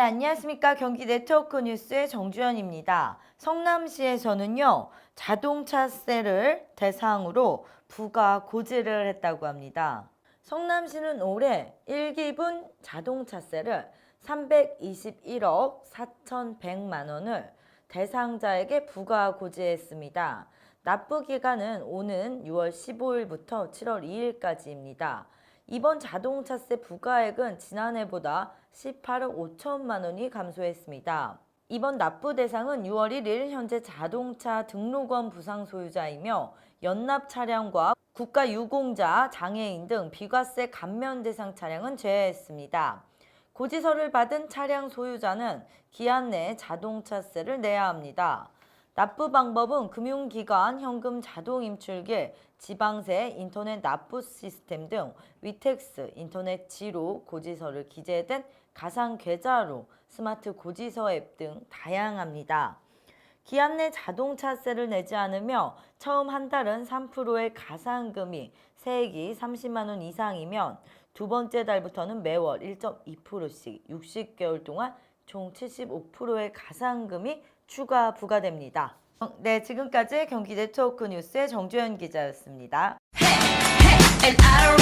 안녕하십니까. 경기 네트워크 뉴스의 정주현입니다. 성남시에서는요, 자동차세를 대상으로 부가 고지를 했다고 합니다. 성남시는 올해 1기분 자동차세를 321억 4,100만 원을 대상자에게 부가 고지했습니다. 납부 기간은 오는 6월 15일부터 7월 2일까지입니다. 이번 자동차세 부가액은 지난해보다 18억 5천만 원이 감소했습니다. 이번 납부 대상은 6월 1일 현재 자동차 등록원 부상 소유자이며 연납 차량과 국가 유공자, 장애인 등 비과세 감면 대상 차량은 제외했습니다. 고지서를 받은 차량 소유자는 기한 내에 자동차세를 내야 합니다. 납부 방법은 금융기관 현금 자동 임출기, 지방세, 인터넷 납부 시스템 등 위텍스, 인터넷 지로 고지서를 기재된 가상 계좌로 스마트 고지서 앱 등 다양합니다. 기한 내 자동차세를 내지 않으며 처음 한 달은 3%의 가상금이 세액이 30만 원 이상이면 두 번째 달부터는 매월 1.2%씩 60개월 동안 총 75%의 가상금이 추가 부과됩니다. 네, 지금까지 경기 네트워크 뉴스의 정주현 기자였습니다. and I